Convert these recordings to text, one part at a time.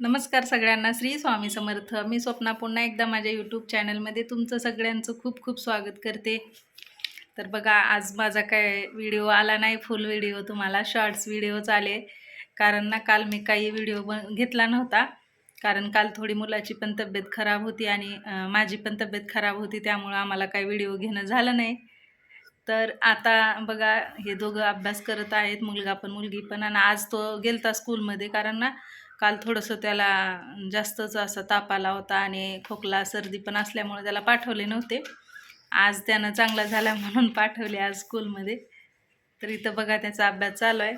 नमस्कार सगळ्यांना श्री स्वामी समर्थ. मी स्वप्ना पुन्हा एकदा माझ्या यूट्यूब चॅनलमध्ये तुमचं सगळ्यांचं खूप खूप स्वागत करते. तर बघा आज माझा काय व्हिडिओ आला नाही फुल व्हिडिओ तुम्हाला शॉर्ट्स व्हिडिओच आले कारण ना काल मी काही व्हिडिओ बन घेतला नव्हता. कारण काल थोडी मुलाची पण तब्येत खराब होती आणि माझी पण तब्येत खराब होती त्यामुळं आम्हाला काही व्हिडिओ घेणं झालं नाही. तर आता बघा हे दोघं अभ्यास करत आहेत मुलगा पण मुलगी पण. आणि आज तो गेलता स्कूलमध्ये कारण ना काल थोडंसं त्याला जास्तच असा ताप आला होता आणि खोकला सर्दी पण असल्यामुळे त्याला पाठवले नव्हते. आज त्यानं चांगला झाला म्हणून पाठवले आज स्कूलमध्ये. तर इथं बघा त्याचा अभ्यास चालू आहे.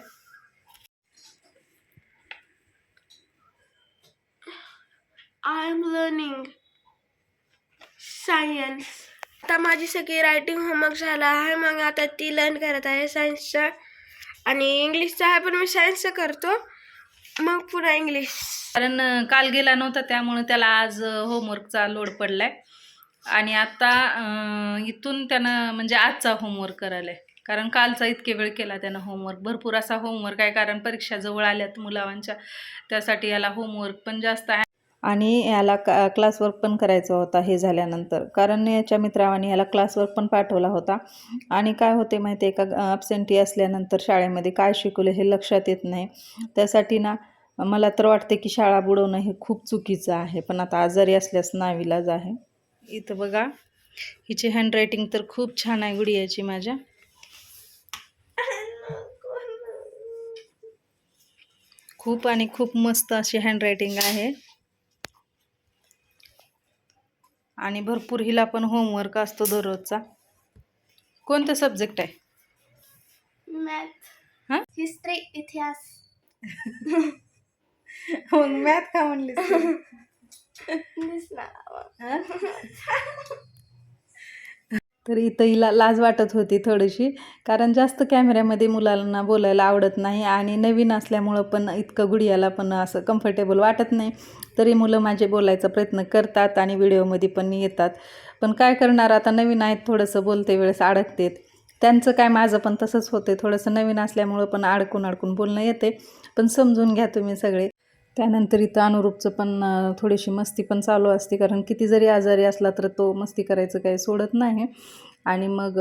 आय एम लर्निंग सायन्स आता माझी सगळी रायटिंग होमवर्क झाला आहे. मग आता ती लर्न करत आहे सायन्सचा आणि इंग्लिशचा आहे पण मी सायन्सचा करतो. मग पुन्हा इंग्लिश कारण काल गेला नव्हता त्यामुळं त्याला आज होमवर्कचा लोड पडलाय. आणि आता इथून त्यानं म्हणजे आजचा होमवर्क करायला आहे. कारण कालचा इतके वेळ केला त्यानं होमवर्क भरपूर असा होमवर्क आहे कारण परीक्षा जवळ आल्यात मुलांच्या. त्यासाठी याला होमवर्क पण जास्त आहे. आणि याला का क्लासवर्क पण करायचा होता हे झाल्यानंतर. कारण याच्या मित्रावाने याला क्लासवर्क पण पाठवला होता. आणि काय होते माहिती आहे का अपसेंटी असल्यानंतर शाळेमध्ये काय शिकवलं हे लक्षात येत नाही. त्यासाठी ना मला तर वाटते की शाळा बुडवणं हे खूप चुकीचं आहे. पण आता आजारी असल्यास नाविलाज आहे. इथं बघा हिची हँडरायटिंग तर खूप छान आहे गुडियाची माझ्या. खूप आणि खूप मस्त अशी हँडरायटिंग आहे. आणि भरपूर हिला पण होमवर्क असतो दररोजचा. कोणतं सब्जेक्ट आहे? मॅथ हां? हिस्ट्री इतिहास. मग मॅथ का म्हणलीस तू? तर इथं हिला लाज वाटत होती थोडीशी. कारण जास्त कॅमेऱ्यामध्ये मुलांना बोलायला आवडत नाही आणि नवीन असल्यामुळं पण इतकं गुडियाला पण असं कम्फर्टेबल वाटत नाही. तरी मुलं माझे बोलायचा प्रयत्न करतात आणि व्हिडिओमध्ये पण येतात. पण काय करणार आता नवीन आहेत थोडंसं बोलते वेळेस अडकतेत. त्यांचं काय माझं पण तसंच होते थोडंसं नवीन असल्यामुळं पण अडकून अडकून बोलणं येते पण समजून घ्या तुम्ही सगळे. त्यानंतर इथं अनुरूपचं पण थोडीशी मस्ती पण चालू असते. कारण किती जरी आजारी असला तर तो मस्ती करायचं काही सोडत नाही. आणि मग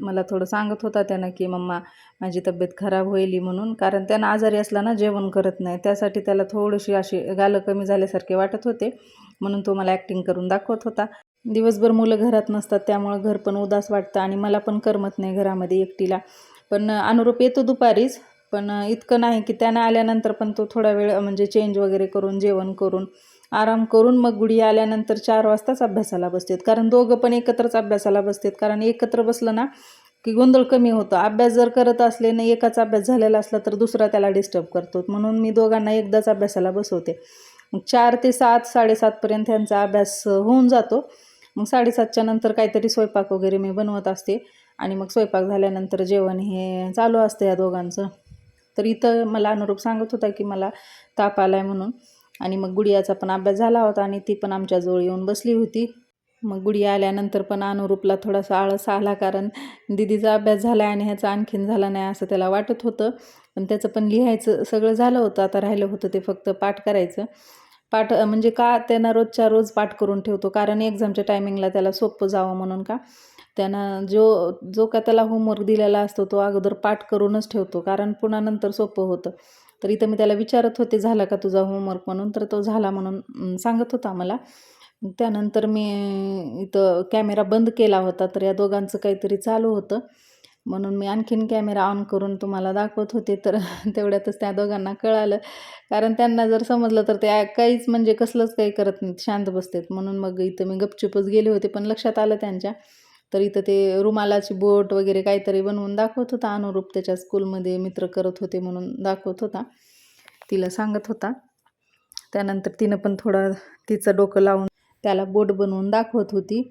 मला थोडं सांगत होता त्यानं की मम्मा माझी तब्येत खराब होईल म्हणून. कारण त्यानं आजारी असला ना जेवण करत नाही. त्यासाठी त्याला थोडीशी अशी गालं कमी झाल्यासारखे वाटत होते. म्हणून तो मला ॲक्टिंग करून दाखवत होता. दिवसभर मुलं घरात नसतात त्यामुळं घर पण उदास वाटतं आणि मला पण करमत नाही घरामध्ये एकटीला. पण अनुरूप येतो दुपारीच. पण इतकं नाही की त्यानं आल्यानंतर पण तो थोडा वेळ म्हणजे चेंज वगैरे करून जेवण करून आराम करून मग गुडी आल्यानंतर चार वाजताच अभ्यासाला बसतात. कारण दोघं पण एकत्रच अभ्यासाला बसतात. कारण एकत्र बसलं ना की गोंधळ कमी होतं. अभ्यास जर करत असले ना एकाच अभ्यास झालेला असला तर दुसरा त्याला डिस्टर्ब करतो. म्हणून मी दोघांना एकदाच अभ्यासाला बसवते. मग चार ते सात साडेसातपर्यंत त्यांचा अभ्यास होऊन जातो. मग साडेसातच्या नंतर काहीतरी स्वयंपाक वगैरे मी बनवत असते. आणि मग स्वयंपाक झाल्यानंतर जेवण हे चालू असतं या दोघांचं. तर इथं मला अनुरूप सांगत होता की मला ताप आला आहे म्हणून. आणि मग गुडियाचा पण अभ्यास झाला होता आणि ती पण आमच्याजवळ येऊन बसली होती. मग गुडिया आल्यानंतर पण अनुरूपला थोडासा आळस आला कारण दिदीचा अभ्यास झाला आणि ह्याचा आणखीन झाला नाही असं त्याला वाटत होतं. पण त्याचं पण लिहायचं सगळं झालं होतं. आता राहिलं होतं ते फक्त पाठ करायचं. पाठ म्हणजे का त्यांना रोजच्या रोज पाठ करून ठेवतो? कारण एक्झामच्या टायमिंगला त्याला सोपं जावं म्हणून का? त्यानं जो जो का त्याला होमवर्क दिलेला असतो तो अगोदर पाठ करूनच ठेवतो. कारण पुन्हा नंतर सोपं होतं. तर इथं मी त्याला विचारत होते झाला का तुझा होमवर्क म्हणून. तर तो झाला म्हणून सांगत होता मला त्यानंतर मी इथं कॅमेरा बंद केला होता तर या दोघांचं काहीतरी चालू होतं. म्हणून मी आणखीन कॅमेरा ऑन करून तुम्हाला दाखवत होते तर तेवढ्यातच त्या दोघांना कळालं. कारण त्यांना जर समजलं तर ते काहीच म्हणजे कसलंच काही करत नाहीत शांत बसतात. म्हणून मग इथं मी गपचूपच गेले होते पण लक्षात आलं त्यांच्या. तर इथं ते रुमालाची बोट वगैरे काहीतरी बनवून दाखवत होता. अनुरूप त्याच्या स्कूलमध्ये मित्र करत होते म्हणून दाखवत होता. तिला सांगत होता. त्यानंतर तिनं पण थोडं तिचं डोकं लावून त्याला बोट बनवून दाखवत होती.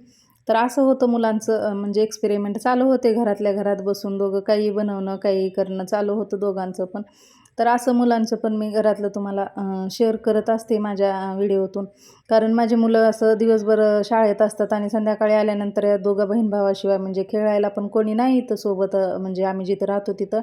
तर असं होतं मुलांचं म्हणजे एक्सपेरिमेंट चालू होते घरातल्या घरात बसून. दोघं काही बनवणं काही करणं चालू होतं दोघांचं पण. तर असं मुलांचं पण मी घरातलं तुम्हाला शेअर करत असते माझ्या व्हिडिओतून. कारण माझी मुलं असं दिवसभर शाळेत असतात आणि संध्याकाळी आल्यानंतर या दोघं बहीण भावाशिवाय म्हणजे खेळायला पण कोणी नाही इथं सोबत म्हणजे आम्ही जिथं राहतो तिथं.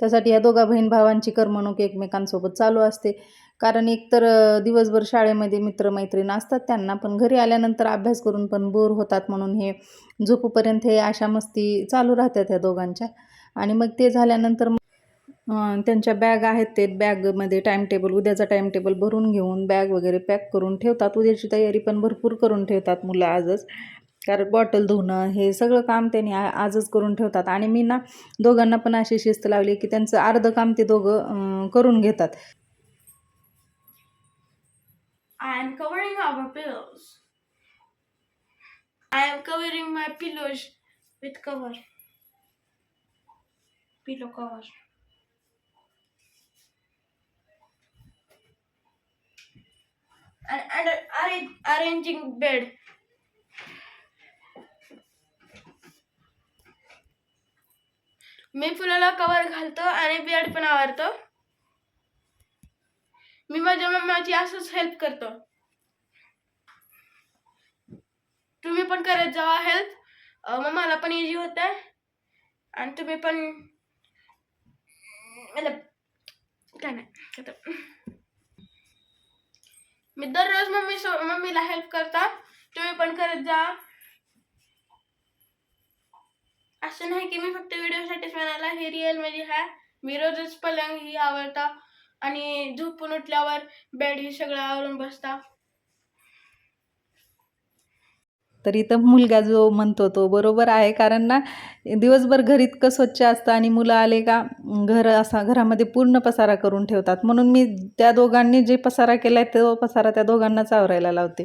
त्यासाठी या दोघा बहीण भावांची करमणूक एकमेकांसोबत चालू असते. कारण एकतर दिवसभर शाळेमध्ये मित्रमैत्रीण असतात त्यांना पण घरी आल्यानंतर अभ्यास करून पण बोर होतात म्हणून हे झोपूपर्यंत हे अशा मस्ती चालू राहतात या दोघांच्या. आणि मग ते झाल्यानंतर मग त्यांच्या बॅग आहेत ते बॅगमध्ये टाईम टेबल उद्याचा टाईम टेबल भरून घेऊन बॅग वगैरे पॅक करून ठेवतात उद्याची तयारी पण भरपूर करून ठेवतात मुलं आजच कारण बॉटल धुणं हे सगळं काम त्यांनी आजच करून ठेवतात आणि मी ना दोघांना पण अशी शिस्त लावली की त्यांचं अर्धं काम ते दोघं करून घेतात I am covering our pillows. I am covering my pillows with cover. Pillow cover. And, and arrange, arranging bed. मी फुलाला कवर घालतो आणि बेड पण आवरतो. मी माझ्या मम्माची असंच हेल्प करतो. तुम्ही पण करत जावा हेल्प मम्माला पण इझी होत आहे आणि तुम्ही पण मतलब काय नाही मी दररोज मम्मी सो मम्मीला हेल्प करता तुम्ही पण करत जा. असं नाही की मी फक्त व्हिडिओसाठीच म्हणाला हे रिअल म्हणजे हा मी रोजच पलंग ही आवडता आणि झोपून उठल्यावर बेड हे सगळं आवरून बसता. तर इथं मुलगा जो म्हणतो तो बरोबर आहे. कारण ना दिवसभर घर इतकं स्वच्छ असतं आणि मुलं आले का घर असा घरामध्ये पूर्ण पसारा करून ठेवतात. म्हणून मी त्या दोघांनी जे पसारा केला आहे तो पसारा त्या दोघांनाच आवरायला लावते.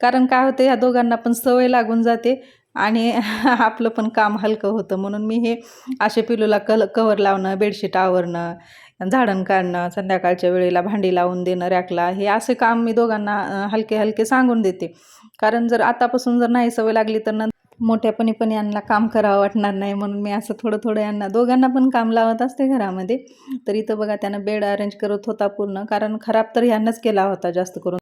कारण काय होतं ह्या दोघांना पण सवय लागून जाते आणि आपलं पण काम हलकं होतं. म्हणून मी हे असे पिलूला कल कवर लावणं बेडशीट आवरणं झाडण काढणं संध्याकाळच्या वेळेला भांडी लावून देणं रॅकला हे असे काम मी दोघांना हलके हलके सांगून देते. कारण जर आतापासून जर नाही सवय लागली तर न मोठ्यापणी पण यांना काम करावं वाटणार नाही म्हणून मी असं थोडं थोडं यांना दोघांना पण काम लावत असते घरामध्ये. तर इथं बघा त्यानं बेड अरेंज करत होता पूर्ण कारण खराब तर यांनाच केला होता जास्त करून.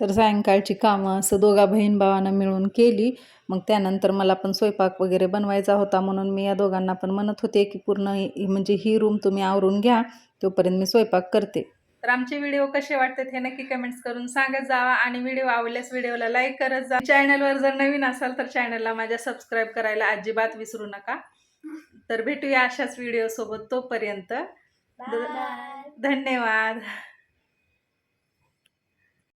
तर सायंकाळची कामं असं दोघा बहीण भावानं मिळून केली. मग त्यानंतर मला पण स्वयंपाक वगैरे बनवायचा होता म्हणून मी या दोघांना पण म्हणत होते की पूर्ण ही- म्हणजे ही रूम तुम्ही आवरून घ्या. तोपर्यंत मी स्वयंपाक करते. तर आमचे व्हिडिओ कसे वाटतात हे नक्की कमेंट्स करून सांगत जावा आणि व्हिडिओ आवडल्यास व्हिडिओला लाईक करत जा. चॅनलवर जर नवीन असाल तर चॅनलला माझ्या सबस्क्राईब करायला अजिबात विसरू नका. तर भेटूया अशाच व्हिडिओ सोबत तोपर्यंत. धन्यवाद.